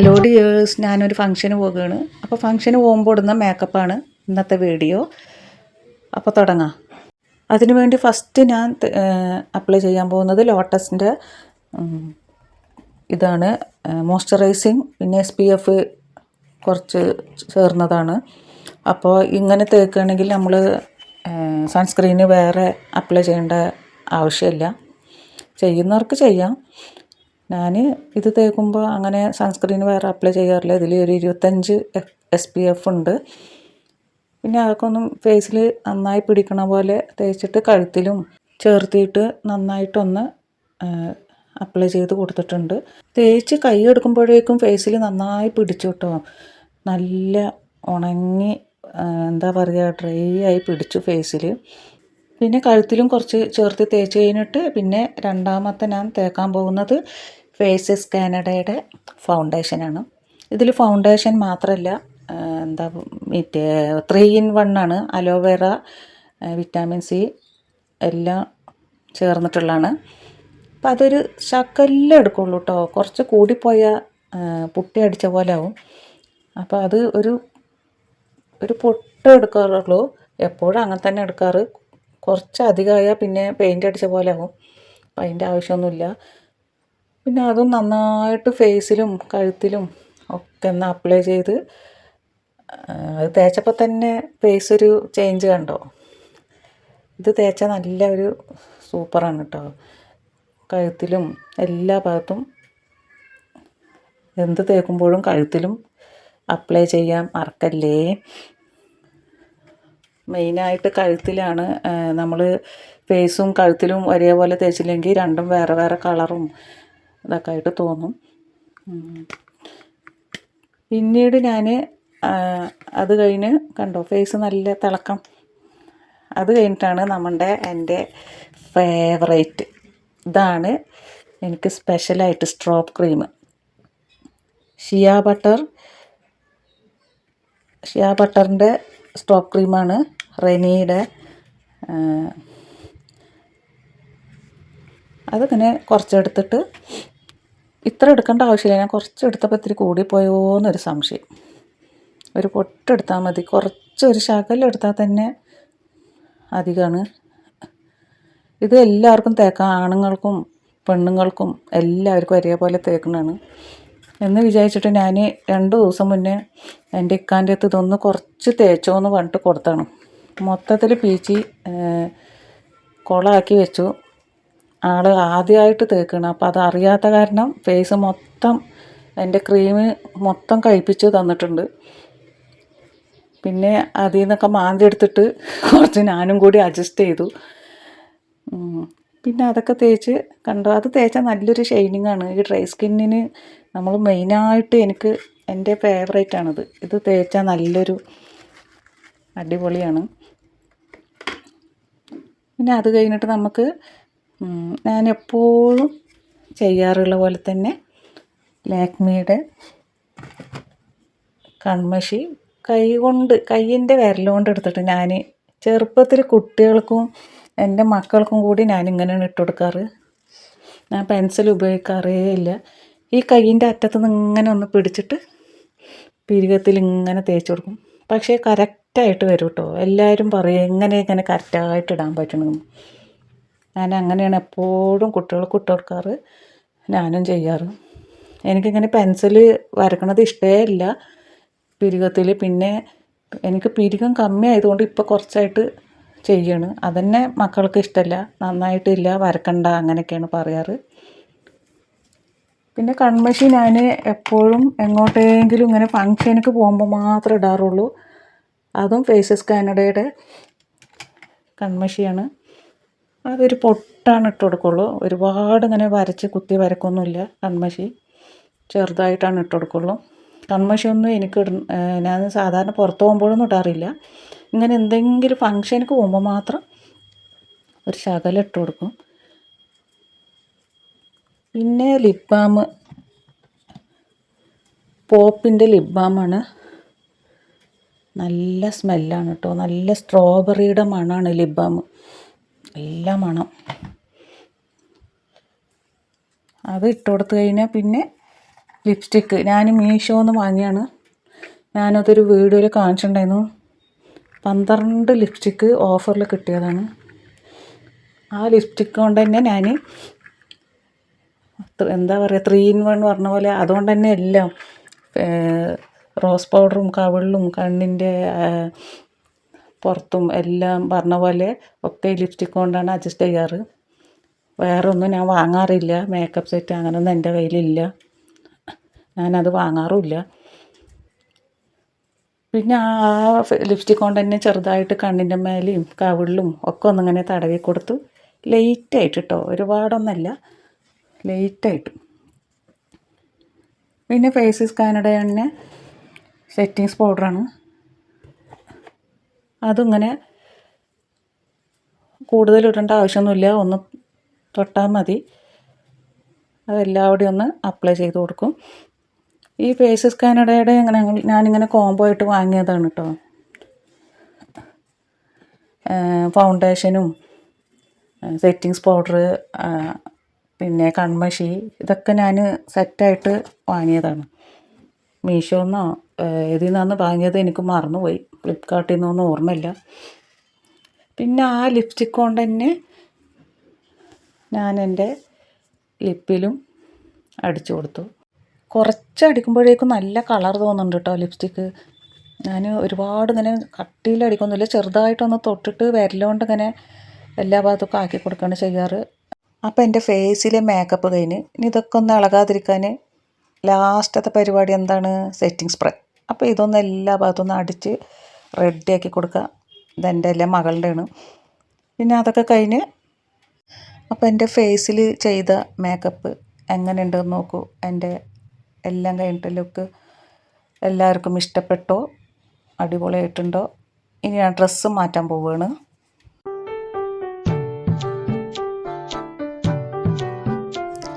Hello dears ഞാനൊരു ഫംഗ്ഷന് പോകുകയാണ് അപ്പോൾ ഫംഗ്ഷന് പോകുമ്പോൾ ഇടുന്ന മേക്കപ്പാണ് ഇന്നത്തെ വീഡിയോ അപ്പോൾ തുടങ്ങാം. അതിനു വേണ്ടി ഫസ്റ്റ് ഞാൻ അപ്ലൈ ചെയ്യാൻ പോകുന്നത് ലോട്ടസിന്റെ ഇതാണ്. മോയ്സ്ചറൈസിങ് പിന്നെ എസ് പി എഫ് കുറച്ച് ചേർന്നതാണ്. അപ്പോൾ ഇങ്ങനെ തേക്കുകയാണെങ്കിൽ നമ്മൾ സൺസ്ക്രീന് വേറെ അപ്ലൈ ചെയ്യേണ്ട ആവശ്യമില്ല. ചെയ്യുന്നവർക്ക് ചെയ്യാം. ഞാൻ ഇത് തേക്കുമ്പോൾ അങ്ങനെ സൺസ്ക്രീൻ വേറെ അപ്ലൈ ചെയ്യാറില്ല. ഇതിൽ ഒരു ഇരുപത്തഞ്ച് എസ് പി എഫ് ഉണ്ട്. പിന്നെ അതൊക്കെ ഒന്നും ഫേസിൽ നന്നായി പിടിക്കണ പോലെ തേച്ചിട്ട് കഴുത്തിലും ചേർത്തിയിട്ട് നന്നായിട്ടൊന്ന് അപ്ലൈ ചെയ്ത് കൊടുത്തിട്ടുണ്ട്. തേച്ച് കൈ എടുക്കുമ്പോഴേക്കും ഫേസിൽ നന്നായി പിടിച്ചു കേട്ടോ. നല്ല ഉണങ്ങി എന്താ പറയുക ഡ്രൈ ആയി പിടിച്ചു ഫേസിൽ പിന്നെ കഴുത്തിലും കുറച്ച് ചേർത്ത് തേച്ച് കഴിഞ്ഞിട്ട് പിന്നെ രണ്ടാമത്തെ ഞാൻ തേക്കാൻ പോകുന്നത് ഫേസസ് കാനഡയുടെ ഫൗണ്ടേഷനാണ്. ഇതിൽ ഫൗണ്ടേഷൻ മാത്രമല്ല എന്താ മറ്റേ ത്രീ ഇൻ വൺ ആണ്. അലോവേറ വിറ്റാമിൻ സി എല്ലാം ചേർന്നിട്ടുള്ളതാണ്. അപ്പം അതൊരു ശക്കല്ലേ എടുക്കുള്ളൂ കേട്ടോ കുറച്ച് കൂടിപ്പോയാൽ പുട്ടി അടിച്ച പോലെ ആവും. അപ്പോൾ അത് ഒരു ഒരു പൊട്ട് എടുക്കാറുള്ളൂ. എപ്പോഴും അങ്ങനെ തന്നെ എടുക്കാറ്. കുറച്ച് അധികമായാൽ പിന്നെ പെയിന്റ് അടിച്ച പോലെ ആവും. അപ്പം അതിന്റെ ആവശ്യമൊന്നുമില്ല. പിന്നെ അതും നന്നായിട്ട് ഫേസിലും കഴുത്തിലും ഒക്കെ ഒന്ന് അപ്ലൈ ചെയ്ത് അത് തേച്ചപ്പോൾ തന്നെ ഫേസ് ഒരു ചേഞ്ച് കണ്ടോ? ഇത് തേച്ചാൽ നല്ല ഒരു സൂപ്പറാണ് കേട്ടോ കഴുത്തിലും എല്ലാ ഭാഗത്തും എന്ത് തേക്കുമ്പോഴും കഴുത്തിലും അപ്ലൈ ചെയ്യാൻ മറക്കല്ലേ? മെയിനായിട്ട് കഴുത്തിലാണ് നമ്മൾ ഫേസും കഴുത്തിലും ഒരേപോലെ തേച്ചില്ലെങ്കിൽ രണ്ടും വേറെ വേറെ കളറും ഇതൊക്കെ ആയിട്ട് തോന്നും. പിന്നീട് ഞാൻ അത് കഴിഞ്ഞ് കണ്ടോ ഫേസ് നല്ല തിളക്കം. അത് കഴിഞ്ഞിട്ടാണ് നമ്മുടെ എന്റെ ഫേവറേറ്റ്. ഇതാണ് എനിക്ക് സ്പെഷ്യലായിട്ട് സ്ട്രോപ്പ് ക്രീം. ഷിയ ബട്ടർ ഷിയ ബട്ടറിന്റെ സ്ട്രോപ്പ് ക്രീമാണ് റെനിയുടെ അതിങ്ങനെ കുറച്ചെടുത്തിട്ട് ഇത്ര എടുക്കേണ്ട ആവശ്യമില്ല. ഞാൻ കുറച്ച് എടുത്തപ്പോൾ ഇത്തിരി കൂടിപ്പോയോ എന്നൊരു സംശയം. ഒരു പൊട്ടെടുത്താൽ മതി. കുറച്ച് ഒരു ശകലം എടുത്താൽ തന്നെ അധികമാണ് ഇത് എല്ലാവർക്കും തേക്കാം. ആണുങ്ങൾക്കും പെണ്ണുങ്ങൾക്കും എല്ലാവർക്കും ഒരേപോലെ തേക്കുന്നതാണ്. എന്ന് വിചാരിച്ചിട്ട് ഞാൻ രണ്ട് ദിവസം മുന്നേ എന്റെ ഇക്കാന്റെ അടുത്ത് ഇതൊന്ന് കുറച്ച് തേച്ചോ എന്ന് പറഞ്ഞിട്ട് കൊടുത്താണ്. മൊത്തത്തിൽ പീച്ചി കുളമാക്കി വെച്ചു. ആൾ ആദ്യമായിട്ട് തേക്കണം. അപ്പം അത് അറിയാത്ത കാരണം ഫേസ് മൊത്തം എന്റെ ക്രീം മൊത്തം കഴിപ്പിച്ച് തന്നിട്ടുണ്ട്. പിന്നെ അതിൽ നിന്നൊക്കെ മാന്തി എടുത്തിട്ട് കുറച്ച് ഞാനും കൂടി അഡ്ജസ്റ്റ് ചെയ്തു. പിന്നെ അതൊക്കെ തേച്ച് കണ്ടോ. അത് തേച്ചാൽ നല്ലൊരു ഷൈനിങ് ആണ്. ഈ ഡ്രൈ സ്കിന്നിന് നമ്മൾ മെയിനായിട്ട് എനിക്ക് എന്റെ ഫേവറേറ്റ് ആണിത്. ഇത് തേച്ചാൽ നല്ലൊരു അടിപൊളിയാണ്. പിന്നെ അത് കഴിഞ്ഞിട്ട് നമുക്ക് ഞാൻ എപ്പോഴും ചെയ്യാറുള്ള പോലെ തന്നെ ലാക്മിയുടെ കൺമഷി കൈ കൊണ്ട് വിരലുകൊണ്ട് എടുത്തിട്ട് ഞാൻ ചെറുപ്പത്തിൽ കുട്ടികൾക്കും എന്റെ മക്കൾക്കും കൂടി ഞാൻ ഇങ്ങനെയാണ് ഇട്ട് കൊടുക്കാറ്. ഞാൻ പെൻസിൽ ഉപയോഗിക്കാറേ ഇല്ല. ഈ കൈയിന്റെ അറ്റത്ത് നിന്ന് ഇങ്ങനെ ഒന്ന് പിടിച്ചിട്ട് പിരികത്തിൽ ഇങ്ങനെ തേച്ച് കൊടുക്കും. പക്ഷേ കറക്റ്റായിട്ട് വരും കേട്ടോ. എല്ലാവരും പറയും എങ്ങനെ ഇങ്ങനെ കറക്റ്റായിട്ട് ഇടാൻ പറ്റണമെന്ന് ഞാൻ അങ്ങനെയാണ് എപ്പോഴും കുട്ടികൾക്ക് ഇട്ട് കൊടുക്കാറ് ഞാനും ചെയ്യാറ്. എനിക്കിങ്ങനെ പെൻസിൽ വരക്കണത് ഇഷ്ടേ ഇല്ല. പിരികത്തിൽ പിന്നെ എനിക്ക് പിരികം കമ്മി ആയതുകൊണ്ട് ഇപ്പോൾ കുറച്ചായിട്ട് ചെയ്യാണ്. അതന്നെ മക്കൾക്ക് ഇഷ്ടമല്ല നന്നായിട്ടില്ല വരക്കണ്ട അങ്ങനെയൊക്കെയാണ് പറയാറ്. പിന്നെ കൺമഷി ഞാൻ എപ്പോഴും എങ്ങോട്ടെങ്കിലും ഇങ്ങനെ ഫങ്ഷനൊക്കെ പോകുമ്പോൾ മാത്രമേ ഇടാറുള്ളൂ. അതും ഫേസസ് കാനഡയുടെ കൺമഷിയാണ് അതൊരു പൊട്ടാണ് ഇട്ട് കൊടുക്കുള്ളൂ. ഒരുപാട് ഇങ്ങനെ വരച്ച് കുത്തി വരക്കൊന്നുമില്ല കൺമഷി. ചെറുതായിട്ടാണ് ഇട്ട് കൊടുക്കുള്ളൂ. കൺമഷിയൊന്നും എനിക്ക് ഞാൻ സാധാരണ പുറത്ത് പോകുമ്പോഴൊന്നും ഇടാറില്ല. ഇങ്ങനെ എന്തെങ്കിലും ഫങ്ഷനൊക്കെ പോകുമ്പോൾ മാത്രം ഒരു ശകലം ഇട്ട് കൊടുക്കും. പിന്നെ ലിപ് ബാം പോപ്പിന്റെ ലിപ് ബാമാണ് നല്ല സ്മെല്ലാണ് കേട്ടോ. നല്ല സ്ട്രോബെറിയുടെ മണമാണ് ലിപ് ബാം നല്ല മണം. അത് ഇട്ട് കൊടുത്തു കഴിഞ്ഞാൽ പിന്നെ ലിപ്സ്റ്റിക്ക് ഞാൻ മീഷോന്ന് വാങ്ങിയാണ്. ഞാനതൊരു വീഡിയോയിൽ കാണിച്ചിട്ടുണ്ടായിരുന്നു. പന്ത്രണ്ട് ലിപ്സ്റ്റിക്ക് ഓഫറിൽ കിട്ടിയതാണ്. ആ ലിപ്സ്റ്റിക്ക് കൊണ്ട് തന്നെ ഞാൻ എന്താ പറയുക ത്രീ ഇൻ വൺ പറഞ്ഞ പോലെ അതുകൊണ്ട് തന്നെ എല്ലാം റോസ് പൗഡറും കവിളിലും കണ്ണിന്റെ പുറത്തും എല്ലാം പറഞ്ഞ പോലെ ഒക്കെ ലിപ്സ്റ്റിക് കൊണ്ടാണ് അഡ്ജസ്റ്റ് ചെയ്യാറ്. വേറെ ഒന്നും ഞാൻ വാങ്ങാറില്ല. മേക്കപ്പ് സെറ്റ് അങ്ങനെയൊന്നും എന്റെ കയ്യിലില്ല. ഞാനത് വാങ്ങാറുമില്ല. പിന്നെ ആ ലിപ്സ്റ്റിക് കൊണ്ട് തന്നെ ചെറുതായിട്ട് കണ്ണിന്റെ മേലെയും കവിളിലും ഒക്കെ ഒന്നിങ്ങനെ തടവി കൊടുത്തു ലൈറ്റായിട്ട് കേട്ടോ ഒരുപാടൊന്നല്ല ലൈറ്റായിട്ട് പിന്നെ ഫേസ് സ്കാനയുടെ തന്നെ സെറ്റിങ്സ് പൗഡറാണ് അതിങ്ങനെ കൂടുതൽ ഇടേണ്ട ആവശ്യമൊന്നുമില്ല. ഒന്ന് തൊട്ടാൽ മതി. അതെല്ലാവിടെയും ഒന്ന് അപ്ലൈ ചെയ്ത് കൊടുക്കും. ഈ ഫേസ് സ്കാനഡയുടെ ഇങ്ങനെ ഞാനിങ്ങനെ കോംബോ ആയിട്ട് വാങ്ങിയതാണ് കേട്ടോ ഫൗണ്ടേഷനും സെറ്റിങ്സ് പൗഡർ പിന്നെ കൺമഷി ഇതൊക്കെ ഞാൻ സെറ്റായിട്ട് വാങ്ങിയതാണ്. മീഷോന്നോ ഇതിൽ നിന്നാണ് വാങ്ങിയത് എനിക്ക് മറന്നുപോയി. ഫ്ലിപ്കാർട്ടിൽ നിന്നൊന്നും ഓർമ്മയില്ല. പിന്നെ ആ ലിപ്സ്റ്റിക് കൊണ്ട് തന്നെ ഞാൻ എന്റെ ലിപ്പിലും അടിച്ചു കൊടുത്തു. കുറച്ച് അടിക്കുമ്പോഴേക്കും നല്ല കളർ തോന്നുന്നുണ്ട് കേട്ടോ ലിപ്സ്റ്റിക്ക് ഞാൻ ഒരുപാട് ഇങ്ങനെ കട്ടിയിൽ അടിക്കൊന്നുമില്ല. ചെറുതായിട്ടൊന്ന് തൊട്ടിട്ട് വിരലുകൊണ്ട് ഇങ്ങനെ എല്ലാ ഭാഗത്തൊക്കെ ആക്കി കൊടുക്കുകയാണ് ചെയ്യാറ്. അപ്പോൾ എന്റെ ഫേസിലെ മേക്കപ്പ് കഴിഞ്ഞ് ഇനി ഇതൊക്കെ ഒന്ന് ഇളകാതിരിക്കാൻ ലാസ്റ്റത്തെ പരിപാടി എന്താണ്? സെറ്റിംഗ് സ്പ്രേ അപ്പോൾ ഇതൊന്ന് എല്ലാ ഭാഗത്തും ഒന്ന് അടിച്ച് റെഡിയാക്കി കൊടുക്കുക. ഇതെന്റെ എല്ലാം മകളുടെയാണ്. പിന്നെ അതൊക്കെ കഴിഞ്ഞ് അപ്പോൾ എന്റെ ഫേസിൽ ചെയ്ത മേക്കപ്പ് എങ്ങനെയുണ്ടെന്ന് നോക്കൂ. എന്റെ എല്ലാം കഴിഞ്ഞിട്ട് ലുക്ക് എല്ലാവർക്കും ഇഷ്ടപ്പെട്ടോ? അടിപൊളിയായിട്ടുണ്ടോ? ഇനി ഞാൻ ഡ്രസ്സ് മാറ്റാൻ പോവുകയാണ്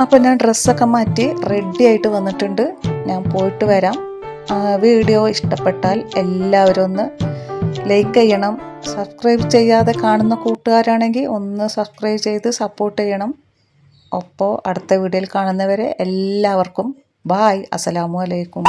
അപ്പോൾ ഞാൻ ഡ്രസ്സൊക്കെ മാറ്റി റെഡി ആയിട്ട് വന്നിട്ടുണ്ട്. ഞാൻ പോയിട്ട് വരാം. വീഡിയോ ഇഷ്ടപ്പെട്ടാൽ എല്ലാവരും ഒന്ന് ലൈക്ക് ചെയ്യണം. സബ്സ്ക്രൈബ് ചെയ്യാതെ കാണുന്ന കൂട്ടുകാരാണെങ്കിൽ ഒന്ന് സബ്സ്ക്രൈബ് ചെയ്ത് സപ്പോർട്ട് ചെയ്യണം. അപ്പോൾ അടുത്ത വീഡിയോയിൽ കാണുന്നവരെ എല്ലാവർക്കും ബായ് അസ്സലാമു അലൈക്കും.